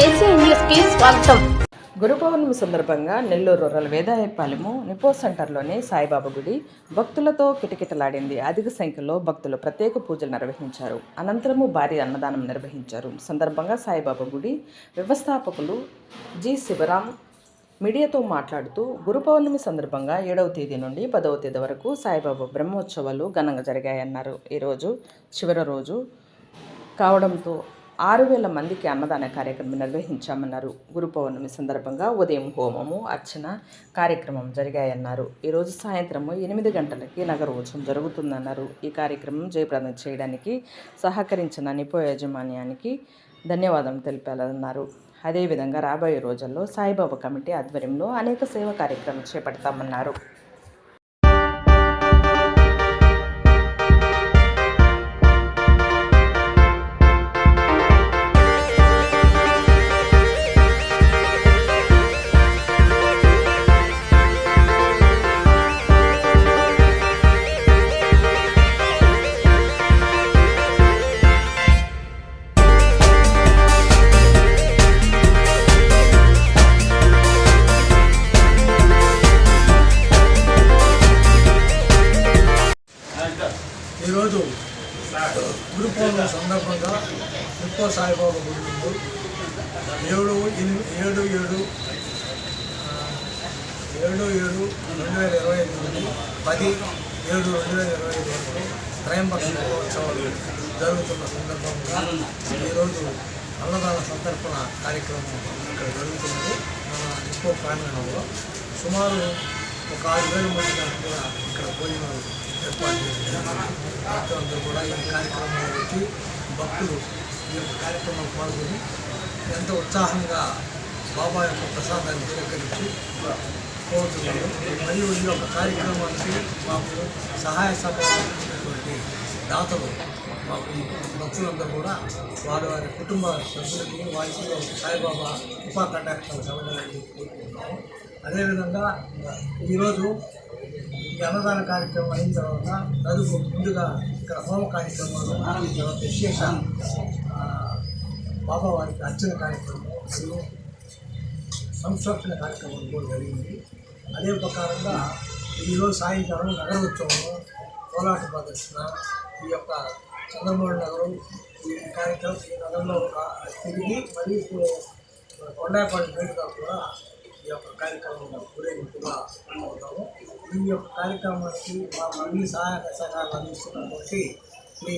ACN స్వాగతం. గురు పౌర్ణమి సందర్భంగా Nellore rural Vedayapalem నిపో సెంటర్లోని సాయిబాబా గుడి భక్తులతో కిటకిటలాడింది. అధిక సంఖ్యలో భక్తులు ప్రత్యేక పూజలు నిర్వహించారు. అనంతరము భారీ అన్నదానం నిర్వహించారు. సందర్భంగా సాయిబాబా గుడి వ్యవస్థాపకులు జి శివరాం మీడియాతో మాట్లాడుతూ గురు పౌర్ణమి సందర్భంగా ఏడవ తేదీ నుండి పదవ తేదీ వరకు సాయిబాబా బ్రహ్మోత్సవాలు ఘనంగా జరిగాయన్నారు. ఈరోజు చివరి రోజు కావడంతో ఆరు వేల మందికి అన్నదాన కార్యక్రమం నిర్వహించామన్నారు. గురు పౌర్ణమి సందర్భంగా ఉదయం హోమము అర్చన కార్యక్రమం జరిగాయన్నారు. ఈరోజు సాయంత్రము ఎనిమిది గంటలకి నగరోత్సవం జరుగుతుందన్నారు. ఈ కార్యక్రమం జయప్రదం చేయడానికి సహకరించిన నిపో యాజమాన్యానికి ధన్యవాదం తెలిపాలన్నారు. అదేవిధంగా రాబోయే రోజుల్లో సాయిబాబా కమిటీ ఆధ్వర్యంలో అనేక సేవా కార్యక్రమాలు చేపడతామన్నారు. ఈరోజు గురు పౌర్ణమి సందర్భంగా ముప్పో సాయిబాబా గుడి ముందు ఏడు ఏడు ఏడు ఏడు ఏడు రెండు వేల ఇరవై ఐదు నుండి పది ఏడు రెండు వేల ఇరవై ఐదు వరకు త్రయంబక మహోత్సవాలు జరుగుతున్న సందర్భంగా ఈరోజు అన్నదాన సంతర్పణ కార్యక్రమం ఇక్కడ జరుగుతున్నది. మన నిప్పో ప్రాంగణంలో సుమారు ఒక ఆరు వేల మంది దాకా కూడా ఇక్కడ భోజనాలు ఏర్పాటు చేశారు కూడా ఈ కార్యక్రమంలో వచ్చి భక్తులు ఈ యొక్క కార్యక్రమంలో పాల్గొని ఎంతో ఉత్సాహంగా బాబా యొక్క ప్రసాదాన్ని స్వీకరించి పోతున్నారు మరియు ఈ యొక్క కార్యక్రమానికి మాకు సహాయ సహకారమైనటువంటి దాతలు మాకు భక్తులందరూ కూడా వారి వారి కుటుంబ సభ్యులకి వారికి సాయిబాబా ఉపా కటాక్షాలు సమయాన్ని కోరుకుంటున్నాము అదేవిధంగా ఈరోజు ఈ అన్నదాన కార్యక్రమం అయిన తర్వాత తదుపు ముందుగా ఇక్కడ హోమ కార్యక్రమాలు తర్వాత విశేష ఆ, బాబా వారికి అర్చన కార్యక్రమం మరియు సంరక్షణ కార్యక్రమం కూడా జరిగింది. అదే ప్రకారంగా ఈరోజు సాయంకాలం నగర ఉత్సవంలో కోలాట ప్రదర్శన ఈ యొక్క చంద్రమోహన్ నగరం ఈ కార్యక్రమం ఈ నగరంలో తిరిగి మరియు ఇప్పుడు కొండాయపాటి వేడుక కూడా ఈ యొక్క కార్యక్రమంలో ఊరేగింపుగా అవుతాము ఈ యొక్క కార్యక్రమానికి మాకు అన్ని సహాయక సహకారాలు అందిస్తున్నటువంటి శ్రీ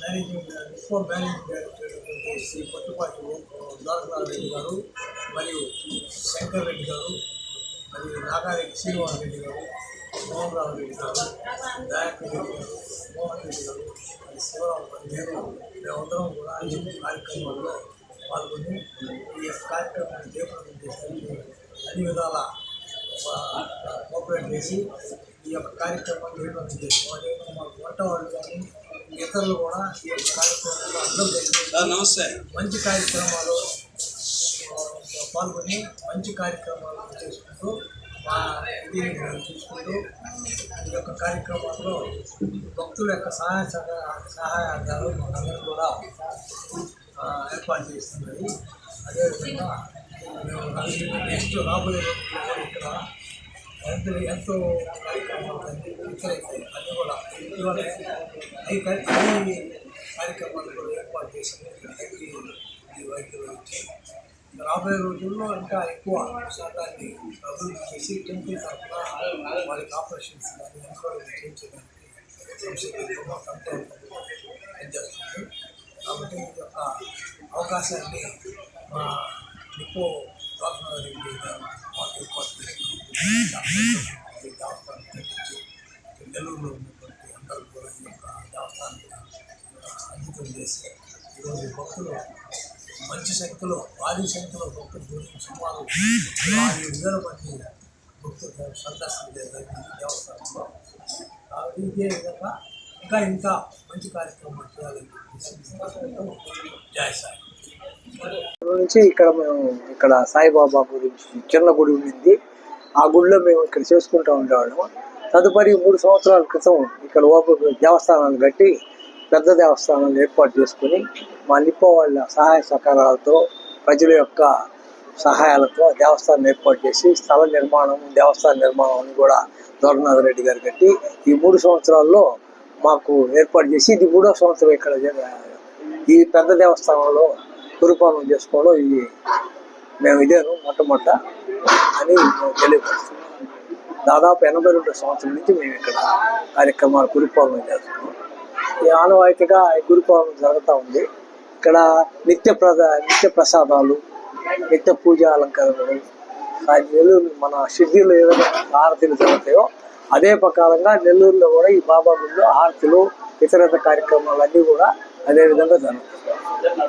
మేనేజింగ్ ఎక్కువ మేనేజింగ్ డైరెక్టర్ శ్రీ పొట్టుపాటి ద్వారకనాథ్ రెడ్డి గారు మరియు శంకర్ రెడ్డి గారు మరియు నాగారెడ్డి శ్రీనివాస్ రెడ్డి గారు మోహన్ రావు రెడ్డి గారు దయాకర్ రెడ్డి గారు మోహన్ రెడ్డి గారు మరియు శివరావు గారు నేను మేమందరం కూడా ఈ కార్యక్రమాల్లో పాల్గొని ఈ యొక్క కార్యక్రమాన్ని జయప్రదం అన్ని విధాల కోఆపరేట్ చేసి ఈ యొక్క కార్యక్రమాన్ని అదేవిధంగా మాకు వంట వాళ్ళు కానీ ఇతరులు కూడా ఈ యొక్క కార్యక్రమంలో అందరూ నమస్తే. మంచి కార్యక్రమాలు పాల్గొని మంచి కార్యక్రమాలు చేసుకుంటూ మా ఇది చూసుకుంటూ ఈ యొక్క కార్యక్రమాల్లో భక్తుల యొక్క సహాయ సహకార సహాయాలు మనందరూ కూడా ఏర్పాటు చేస్తున్నది. అదేవిధంగా మేము నెక్స్ట్ రాబోయే ఇక్కడ ఎంతో ఎంతో కార్యక్రమాలు అన్నీ కూడా ఇవాళ అవి కార్యక్రమాలు కూడా ఏర్పాటు చేసాము ఈ వైద్యులు వచ్చి రాబోయే రోజుల్లో ఇంకా ఎక్కువ శాతాన్ని అభివృద్ధి చేసి టెంపుల్ తరఫున వాళ్ళకి ఆపరేషన్స్ కానీ ఎంక్వైరీ చేయించడానికి సంస్థ మాకంతా పనిచేస్తుంది కాబట్టి ఈ యొక్క అవకాశాన్ని మా ఎక్కువ ఈ దేవస్థానం నెల్లూరులో ఉన్నటువంటి అందరూ కూడా ఈ యొక్క దేవస్థానాన్ని అంకితం చేసి ఈరోజు భక్తులు మంచి శక్తిలో భారీ శక్తిలో భక్తులు గురించి సుమారు ఆరు వేల మంది భక్తులు సందర్శన జరిగింది దేవస్థానంలో ఆ, ఇదే విధంగా ఇంకా ఇంకా మంచి కార్యక్రమాలు చేయాలని చెప్పేసి జయ సాయి. నుంచి ఇక్కడ మేము ఇక్కడ సాయిబాబా గురించి చిన్న గుడి ఉండింది. ఆ గుడిలో మేము ఇక్కడ చేసుకుంటూ ఉండేవాళ్ళము. తదుపరి మూడు సంవత్సరాల క్రితం ఇక్కడ ఓపెన్ దేవస్థానాలు కట్టి పెద్ద దేవస్థానాలు ఏర్పాటు చేసుకుని మా నిప్పో వాళ్ళ సహాయ సహకారాలతో ప్రజల యొక్క సహాయాలతో దేవస్థానం ఏర్పాటు చేసి స్థల నిర్మాణం దేవస్థాన నిర్మాణం అని కూడా దొరనాథ రెడ్డి గారు కట్టి ఈ మూడు సంవత్సరాల్లో మాకు ఏర్పాటు చేసి ఇది మూడో సంవత్సరం ఇక్కడ ఈ పెద్ద దేవస్థానంలో గురుపాలన చేసుకోవడం ఇది మేము ఇదేను మొట్టమొదట అని మేము తెలియపరుస్తున్నాం. దాదాపు ఎనభై రెండు సంవత్సరం నుంచి మేము ఇక్కడ కార్యక్రమాలు గురుపాలన చేస్తున్నాం. ఈ ఆనవాయితీగా ఈ గురుపాలన జరుగుతూ ఉంది. ఇక్కడ నిత్య ప్రద నిత్య ప్రసాదాలు నిత్య పూజ అలంకరణలు నెల్లూరు మన షిర్డీలో ఏదైనా హారతిలు జరుగుతాయో అదే ప్రకారంగా నెల్లూరులో కూడా ఈ బాబా గుళ్ళు హారతులు ఇతర కార్యక్రమాలు అన్నీ కూడా అదే విధంగా జరుగుతాయి.